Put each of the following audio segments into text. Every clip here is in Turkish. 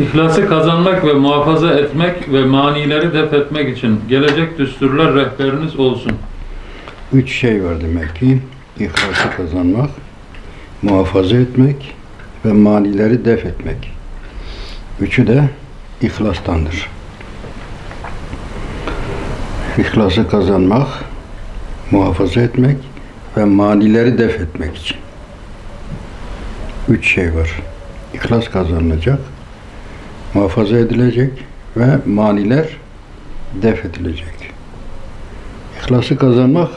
İhlası kazanmak ve muhafaza etmek ve manileri def etmek için gelecek düsturlar rehberiniz olsun. Üç şey var demek ki. İhlası kazanmak, muhafaza etmek ve manileri def etmek. Üçü de ihlastandır. İhlası kazanmak, muhafaza etmek ve manileri def etmek için. Üç şey var. İhlas kazanılacak, muhafaza edilecek ve maniler def edilecek. İhlası kazanmak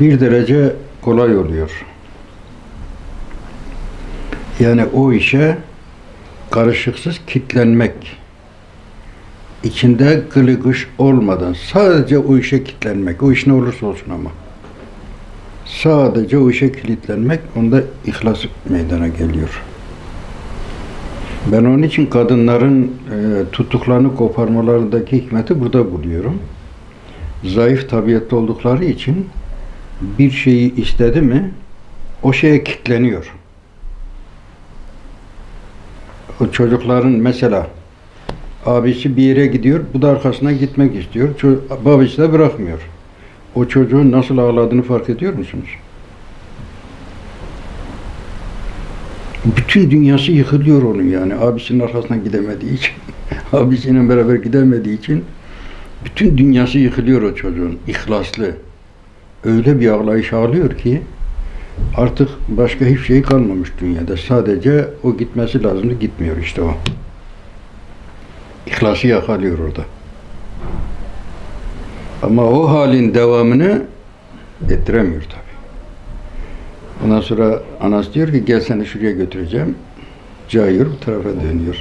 bir derece kolay oluyor. Yani o işe karışıksız kitlenmek. içinde gılıgış olmadan sadece o işe kitlenmek. O iş ne olursa olsun ama. Sadece o işe kilitlenmek onda ihlas meydana geliyor. Ben onun için kadınların e, tuttuklarını koparmalarındaki hikmeti burada buluyorum. Zayıf tabiatlı oldukları için bir şeyi istedi mi o şeye kitleniyor. O çocukların mesela abisi bir yere gidiyor, bu da arkasına gitmek istiyor. Babası da bırakmıyor. O çocuğun nasıl ağladığını fark ediyor musunuz? Bütün dünyası yıkılıyor onun yani. Abisinin arkasına gidemediği için. Abisiyle beraber gidemediği için bütün dünyası yıkılıyor o çocuğun. İhlaslı. Öyle bir ağlayış ağlıyor ki artık başka hiçbir şey kalmamış dünyada. Sadece o gitmesi lazımdı. Gitmiyor işte o. İhlası yakalıyor orada. Ama o halin devamını ettiremiyor tabi. Ondan sonra anası diyor ki gel seni şuraya götüreceğim. Cayır bu tarafa dönüyor.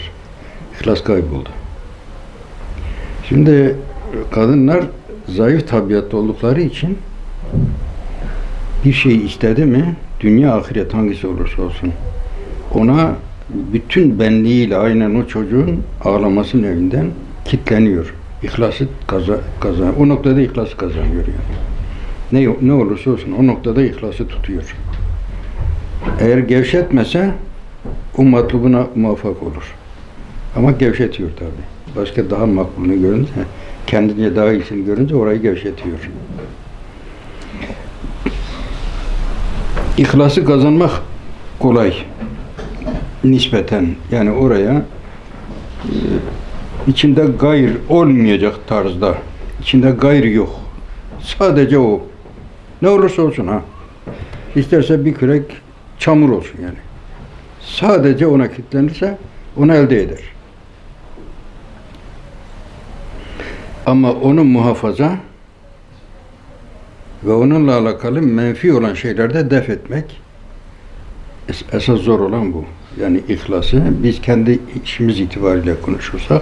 İhlas kayboldu. Şimdi kadınlar zayıf tabiatlı oldukları için bir şey istedi mi dünya ahiret hangisi olursa olsun ona bütün benliğiyle aynen o çocuğun ağlamasının evinden kitleniyor. İhlası kaza, kazan. O noktada ihlası kazanıyor yani. Ne, ne olursa olsun o noktada ihlası tutuyor. Eğer gevşetmese o matlubuna muvaffak olur. Ama gevşetiyor tabi. Başka daha makbulunu görünce, kendince daha iyisini görünce orayı gevşetiyor. İhlası kazanmak kolay. Nispeten yani oraya e, içinde gayr olmayacak tarzda. içinde gayr yok. Sadece o. Ne olursa olsun ha. İsterse bir kürek çamur olsun yani. Sadece ona kilitlenirse onu elde eder. Ama onu muhafaza ve onunla alakalı menfi olan şeylerde def etmek es- esas zor olan bu. Yani ihlası biz kendi işimiz itibariyle konuşursak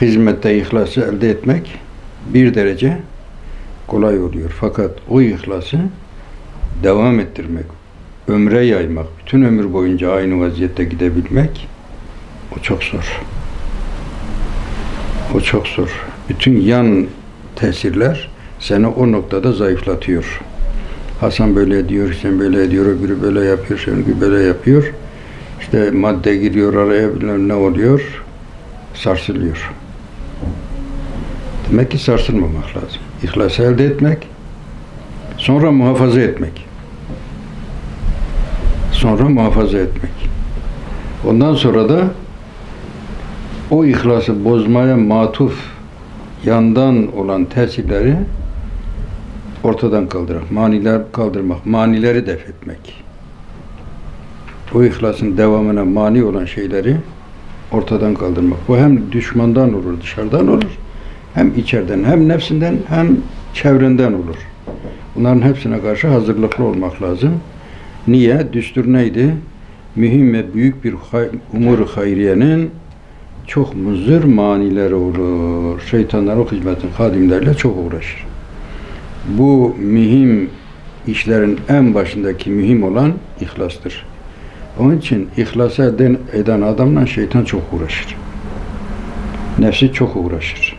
hizmette ihlası elde etmek bir derece kolay oluyor. Fakat o ihlası devam ettirmek, ömre yaymak, bütün ömür boyunca aynı vaziyette gidebilmek o çok zor. O çok zor. Bütün yan tesirler seni o noktada zayıflatıyor. Hasan böyle diyor, sen böyle diyor, öbürü böyle yapıyor, şöyle böyle yapıyor. İşte madde giriyor araya bilmem ne oluyor, sarsılıyor. Demek ki sarsılmamak lazım. İhlası elde etmek, sonra muhafaza etmek. Sonra muhafaza etmek. Ondan sonra da o ihlası bozmaya matuf yandan olan tesirleri ortadan kaldırmak, maniler kaldırmak, manileri def etmek. O ihlasın devamına mani olan şeyleri ortadan kaldırmak. Bu hem düşmandan olur, dışarıdan olur, hem içeriden, hem nefsinden, hem çevrenden olur. Bunların hepsine karşı hazırlıklı olmak lazım. Niye? Düstur neydi? Mühim ve büyük bir umur hayriyenin çok muzır manileri olur. Şeytanlar o hizmetin hadimleriyle çok uğraşır. Bu mühim işlerin en başındaki mühim olan ihlastır. Onun için ihlası eden, eden adamla şeytan çok uğraşır. Nefsi çok uğraşır.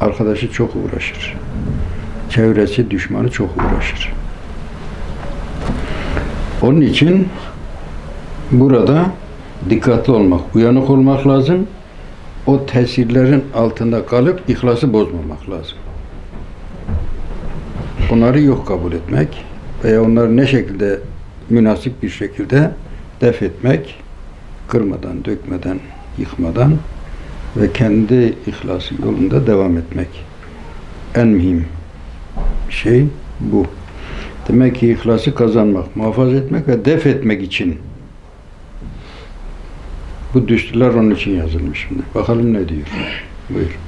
Arkadaşı çok uğraşır. Çevresi, düşmanı çok uğraşır. Onun için burada dikkatli olmak, uyanık olmak lazım. O tesirlerin altında kalıp ihlası bozmamak lazım. Onları yok kabul etmek veya onları ne şekilde münasip bir şekilde def etmek, kırmadan, dökmeden, yıkmadan ve kendi ihlası yolunda devam etmek. En mühim şey bu. Demek ki ihlası kazanmak, muhafaza etmek ve def etmek için bu düsturlar onun için yazılmış şimdi. Bakalım ne diyor. Buyur.